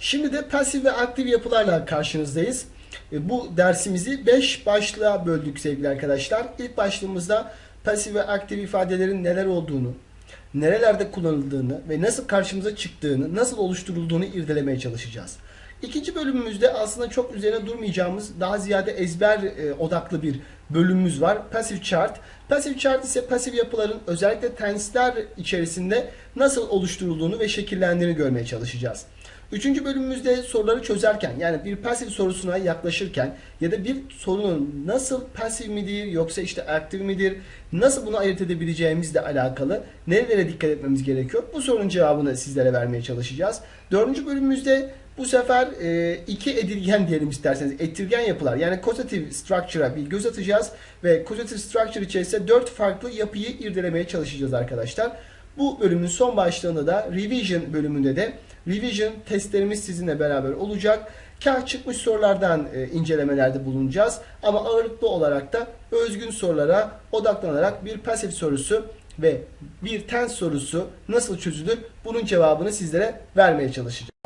Şimdi de pasif ve aktif yapılarla karşınızdayız. E, Bu dersimizi 5 başlığa böldük sevgili arkadaşlar. İlk başlığımızda pasif ve aktif ifadelerin neler olduğunu, nerelerde kullanıldığını ve nasıl karşımıza çıktığını, nasıl oluşturulduğunu irdelemeye çalışacağız. İkinci bölümümüzde aslında çok üzerine durmayacağımız daha ziyade ezber e, odaklı bir bölümümüz var. Pasif chart. Pasif chart ise pasif yapıların özellikle tensler içerisinde nasıl oluşturulduğunu ve şekillendiğini görmeye çalışacağız. Üçüncü bölümümüzde soruları çözerken yani bir pasif sorusuna yaklaşırken ya da bir sorunun nasıl pasif midir yoksa işte aktif midir nasıl bunu ayırt edebileceğimizle alakalı nerelere dikkat etmemiz gerekiyor bu sorunun cevabını sizlere vermeye çalışacağız. Dördüncü bölümümüzde bu sefer e, iki edilgen diyelim isterseniz ettirgen yapılar yani causative structure'a bir göz atacağız ve causative structure içerisinde dört farklı yapıyı irdelemeye çalışacağız arkadaşlar. Bu bölümün son başlığında da revision bölümünde de revision testlerimiz sizinle beraber olacak. Kah çıkmış sorulardan e, incelemelerde bulunacağız ama ağırlıklı olarak da özgün sorulara odaklanarak bir pasif sorusu ve bir tens sorusu nasıl çözülür bunun cevabını sizlere vermeye çalışacağım.